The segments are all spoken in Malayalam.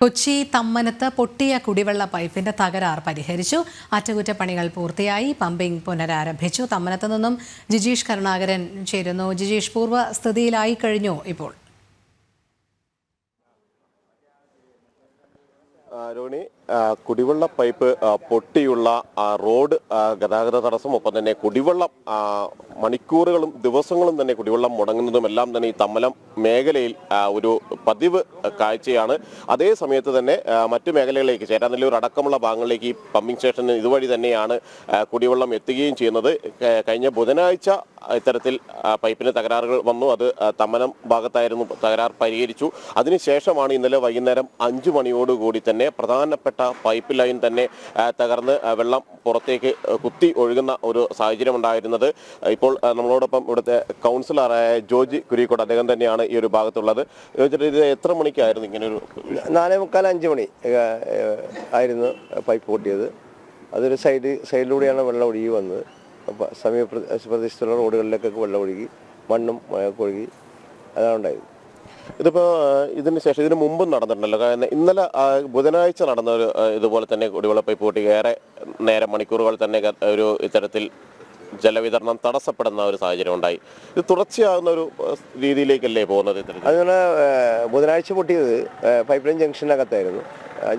കൊച്ചി തമ്മനത്ത് പൊട്ടിയ കുടിവെള്ള പൈപ്പിന്റെ തകരാർ പരിഹരിച്ചു. അറ്റകുറ്റപ്പണികൾ പൂർത്തിയായി. പമ്പിംഗ് പുനരാരംഭിച്ചു. തമ്മനത്ത് നിന്നും ജിജീഷ് കരുണാകരൻ ചേരുന്നു. ജിജീഷ് പൂർവ സ്ഥിതിയിലായി കഴിഞ്ഞു ഇപ്പോൾ. ആ, കുടിവെള്ള പൈപ്പ് പൊട്ടിയുള്ള റോഡ് ഗതാഗത തടസ്സം ഒപ്പം തന്നെ കുടിവെള്ളം മണിക്കൂറുകളും ദിവസങ്ങളും തന്നെ കുടിവെള്ളം മുടങ്ങുന്നതും എല്ലാം തന്നെ ഈ തമ്മലം മേഖലയിൽ ഒരു പതിവ് കാഴ്ചയാണ്. അതേ സമയത്ത് തന്നെ മറ്റു മേഖലകളിലേക്ക് ചേരാനല്ലൂർ അടക്കമുള്ള ഭാഗങ്ങളിലേക്ക് ഈ പമ്പിംഗ് സ്റ്റേഷന് ഇതുവഴി തന്നെയാണ് കുടിവെള്ളം എത്തുകയും ചെയ്യുന്നത്. കഴിഞ്ഞ ബുധനാഴ്ച ഇത്തരത്തിൽ പൈപ്പിന് തകരാറുകൾ വന്നു. അത് തമ്മനം ഭാഗത്തായിരുന്നു തകരാർ പരിഹരിച്ചു. അതിനുശേഷമാണ് ഇന്നലെ വൈകുന്നേരം അഞ്ചു മണിയോടുകൂടി തന്നെ പ്രധാനപ്പെട്ട പൈപ്പ് ലൈൻ തന്നെ തകർന്ന് വെള്ളം പുറത്തേക്ക് കുത്തി ഒഴുകുന്ന ഒരു സാഹചര്യം ഉണ്ടായിരുന്നത് ഇപ്പോൾ നമ്മളോടൊപ്പം ഇവിടുത്തെ കൗൺസിലറായ ജോജി കുരിക്കോട് അദ്ദേഹം തന്നെയാണ് ഈ ഒരു ഭാഗത്തുള്ളത്. ഇത് എത്ര മണിക്കായിരുന്നു ഇങ്ങനെ ഒരു നാലേ മുക്കാൽ അഞ്ച് മണി ആയിരുന്നു പൈപ്പ് പൊട്ടിയത്. അതൊരു സൈഡ് സൈഡിലൂടെയാണ് വെള്ളം ഒഴുകി വന്നത്. സമീപ പ്ര- പ്രദേശത്തുള്ള റോഡുകളിലേക്കൊക്കെ വെള്ളം ഒഴുകി മണ്ണും ഒഴുകി അതാണ് ഉണ്ടായത്. ഇതിപ്പോ ഇതിന് ശേഷം ഇതിന് മുമ്പും നടന്നിട്ടുണ്ടല്ലോ. കാരണം ഇന്നലെ ബുധനാഴ്ച നടന്ന ഒരു ഇതുപോലെ തന്നെ കുടിവെള്ള പൈപ്പ് പൊട്ടി ഏറെ നേരം മണിക്കൂറുകൾ തന്നെ ഒരു ഇത്തരത്തിൽ ജലവിതരണം തടസ്സപ്പെടുന്ന ഒരു സാഹചര്യം ഉണ്ടായി. ഇത് തുടർച്ചയാകുന്ന ഒരു രീതിയിലേക്കല്ലേ പോകുന്നത് ഇത്തരത്തിൽ? അതുപോലെ ബുധനാഴ്ച പൊട്ടിയത് പൈപ്പ് ലൈൻ ജംഗ്ഷനകത്തായിരുന്നു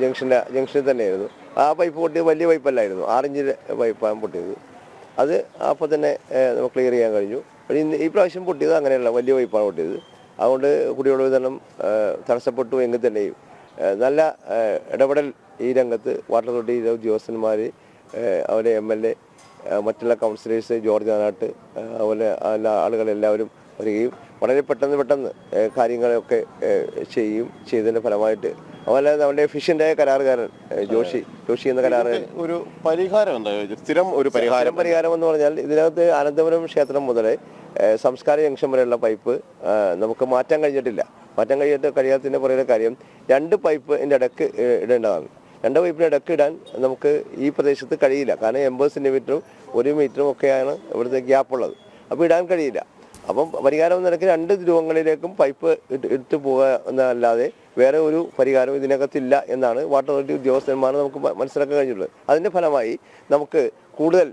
ജംഗ്ഷന്റെ ജംഗ്ഷനിൽ തന്നെയായിരുന്നു. ആ പൈപ്പ് പൊട്ടിയത് വലിയ പൈപ്പല്ലായിരുന്നു ആറിഞ്ചിന്റെ പൈപ്പാണ് പൊട്ടിയത്. അത് അപ്പോൾ തന്നെ നമുക്ക് ക്ലിയർ ചെയ്യാൻ കഴിഞ്ഞു. ഇന്ന് ഈ പ്രാവശ്യം പൊട്ടിയത് അങ്ങനെയല്ല. വലിയ പൈപ്പാണ് പൊട്ടിയത്. അതുകൊണ്ട് കുടിവെള്ള വിതരണം തടസ്സപ്പെട്ടു എങ്കിൽ തന്നെയും നല്ല ഇടപെടൽ ഈ രംഗത്ത് വാട്ടർ അതോറിറ്റിയിലെ ഉദ്യോഗസ്ഥന്മാർ അവരെ എം എൽ എ മറ്റുള്ള കൗൺസിലേഴ്സ് ജോർജ് നാനാട്ട് അതുപോലെ എല്ലാ ആളുകളെല്ലാവരും വരികയും വളരെ പെട്ടെന്ന് പെട്ടെന്ന് കാര്യങ്ങളൊക്കെ ചെയ്യും ചെയ്തതിന്റെ ഫലമായിട്ട് അതുപോലെ നമ്മുടെ ഫിഷിന്റെ കരാറുകാരൻ ജോഷി ജോഷി എന്ന കരാറുകാരൻ. ഒരു പരിഹാരം എന്താ? സ്ഥിരം ഒരു പരിഹാരം. പരിഹാരം എന്ന് പറഞ്ഞാൽ ഇതിനകത്ത് അനന്തപുരം ക്ഷേത്രം മുതൽ സംസ്കാര ജംഗ്ഷൻ വരെയുള്ള പൈപ്പ് നമുക്ക് മാറ്റാൻ കഴിഞ്ഞിട്ടില്ല. മാറ്റാൻ കഴിഞ്ഞിട്ട് കഴിയാത്തതിന്റെ പറയുന്ന കാര്യം രണ്ട് പൈപ്പ് ഇതിന്റെ ഇടയ്ക്ക് ഇടേണ്ടതാണ്. രണ്ട് പൈപ്പിന് ഇടയ്ക്ക് ഇടാൻ നമുക്ക് ഈ പ്രദേശത്ത് കഴിയില്ല. കാരണം എൺപത് സെന്റിമീറ്ററും ഒരു മീറ്ററും ഒക്കെയാണ് ഇവിടുത്തെ ഗ്യാപ്പ് ഉള്ളത്. അപ്പോൾ ഇടാൻ കഴിയില്ല. അപ്പം പരിഹാരം നിലയ്ക്ക് രണ്ട് ധ്രുവങ്ങളിലേക്കും പൈപ്പ് ഇട്ട് ഇട്ട് പോകുക എന്നല്ലാതെ വേറെ ഒരു പരിഹാരം ഇതിനകത്തില്ല എന്നാണ് വാട്ടർ അതോറിറ്റി ഉദ്യോഗസ്ഥന്മാർ നമുക്ക് മനസ്സിലാക്കാൻ കഴിഞ്ഞിട്ടുള്ളത് അതിന്റെ ഫലമായി നമുക്ക് കൂടുതൽ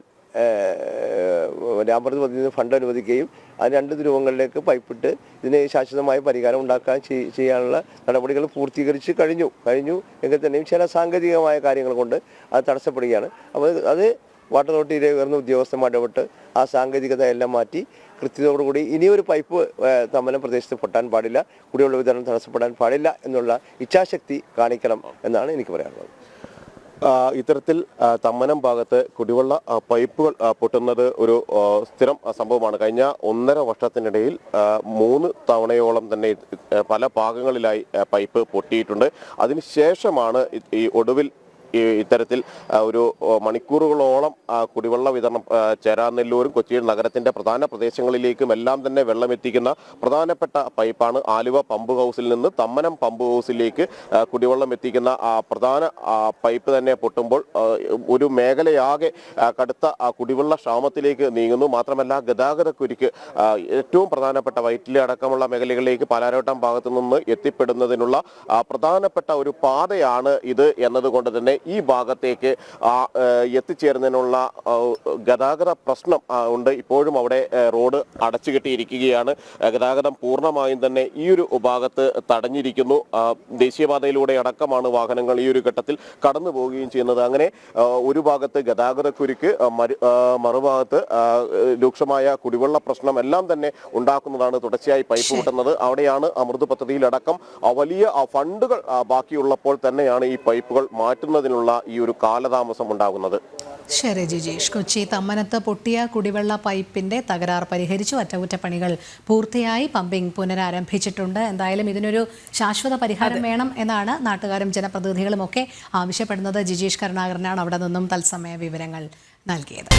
രാമപുരത്ത് പദ്ധതിയിൽ ഫണ്ട് അനുവദിക്കുകയും ആ രണ്ട് ധ്രുവങ്ങളിലേക്ക് പൈപ്പിട്ട് ഇതിന് ശാശ്വതമായ പരിഹാരം ഉണ്ടാക്കാൻ ചെയ്യാനുള്ള നടപടികൾ പൂർത്തീകരിച്ച് കഴിഞ്ഞു. കഴിഞ്ഞു എങ്കിൽ തന്നെയും ചില സാങ്കേതികമായ കാര്യങ്ങൾ കൊണ്ട് അത് തടസ്സപ്പെടുകയാണ്. അപ്പോൾ അത് വാട്ടർ അതോറിറ്റിയിലെ ഉയർന്ന ഉദ്യോഗസ്ഥന്മാർ ഇടപെട്ട് ആ സാങ്കേതികത എല്ലാം മാറ്റി കൃത്യതയോടുകൂടി ഇനിയൊരു പൈപ്പ് തമ്മനം പ്രദേശത്ത് പൊട്ടാൻ പാടില്ല കുടിവെള്ള വിതരണം തടസ്സപ്പെടാൻ പാടില്ല എന്നുള്ള ഇച്ഛാശക്തി കാണിക്കണം എന്നാണ് എനിക്ക് പറയാനുള്ളത്. ഇത്തരത്തിൽ തമ്മനം ഭാഗത്ത് കുടിവെള്ള പൈപ്പുകൾ പൊട്ടുന്നത് ഒരു സ്ഥിരം സംഭവമാണ്. കഴിഞ്ഞ ഒന്നര വർഷത്തിനിടയിൽ മൂന്ന് തവണയോളം തന്നെ പല ഭാഗങ്ങളിലായി പൈപ്പ് പൊട്ടിയിട്ടുണ്ട്. അതിനുശേഷമാണ് ഈ ഒടുവിൽ ഇത്തരത്തിൽ ഒരു മണിക്കൂറുകളോളം കുടിവെള്ള വിതരണം ചേരാനെല്ലൂരും കൊച്ചി നഗരത്തിന്റെ പ്രധാന പ്രദേശങ്ങളിലേക്കും എല്ലാം തന്നെ വെള്ളം എത്തിക്കുന്ന പ്രധാനപ്പെട്ട പൈപ്പാണ് ആലുവ പമ്പ് ഹൗസിൽ നിന്ന് തമ്മനം പമ്പ് ഹൗസിലേക്ക് കുടിവെള്ളം എത്തിക്കുന്ന പ്രധാന പൈപ്പ് തന്നെ പൊട്ടുമ്പോൾ ഒരു മേഖലയാകെ കടുത്ത കുടിവെള്ള ക്ഷാമത്തിലേക്ക് നീങ്ങുന്നു. മാത്രമല്ല ഗതാഗതക്കുരുക്ക് ഏറ്റവും പ്രധാനപ്പെട്ട വൈറ്റിലെ അടക്കമുള്ള മേഖലകളിലേക്ക് പാലാരോട്ടം ഭാഗത്തു നിന്ന് എത്തിപ്പെടുന്നതിനുള്ള പ്രധാനപ്പെട്ട ഒരു പാതയാണ് ഇത് എന്നതുകൊണ്ട് തന്നെ ഈ ഭാഗത്തേക്ക് എത്തിച്ചേരുന്നതിനുള്ള ഗതാഗത പ്രശ്നം ഉണ്ട്. ഇപ്പോഴും അവിടെ റോഡ് അടച്ചു കെട്ടിയിരിക്കുകയാണ്. ഗതാഗതം പൂർണമായും തന്നെ ഈ ഒരു ഭാഗത്ത് തടഞ്ഞിരിക്കുന്നു. ദേശീയപാതയിലൂടെ അടക്കമാണ് വാഹനങ്ങൾ ഈ ഒരു ഘട്ടത്തിൽ കടന്നു പോവുകയും ചെയ്യുന്നത്. അങ്ങനെ ഒരു ഭാഗത്ത് ഗതാഗതക്കുരുക്ക് മറുഭാഗത്ത് രൂക്ഷമായ കുടിവെള്ള പ്രശ്നം എല്ലാം തന്നെ ഉണ്ടാക്കുന്നതാണ് തുടർച്ചയായി പൈപ്പ് പൊട്ടുന്നത്. അവിടെയാണ് അമൃത് പദ്ധതിയിലടക്കം വലിയ ഫണ്ടുകൾ ബാക്കിയുള്ളപ്പോൾ തന്നെയാണ് ഈ പൈപ്പുകൾ മാറ്റുന്നതിനുള്ള ഈ ഒരു കാലതാമസം ഉണ്ടാകുന്നത്. ശരി ജിജീഷ്. കൊച്ചി തമ്മനത്ത് പൊട്ടിയ കുടിവെള്ള പൈപ്പിന്റെ തകരാർ പരിഹരിച്ചു. അറ്റകുറ്റപ്പണികൾ പൂർത്തിയായി. പമ്പിംഗ് പുനരാരംഭിച്ചിട്ടുണ്ട്. എന്തായാലും ഇതിനൊരു ശാശ്വത പരിഹാരം വേണം എന്നാണ് നാട്ടുകാരും ജനപ്രതിനിധികളും ഒക്കെ ആവശ്യപ്പെടുന്നത്. ജിജീഷ് കരുണാകരനാണ് അവിടെ നിന്നും തത്സമയ വിവരങ്ങൾ നൽകിയത്.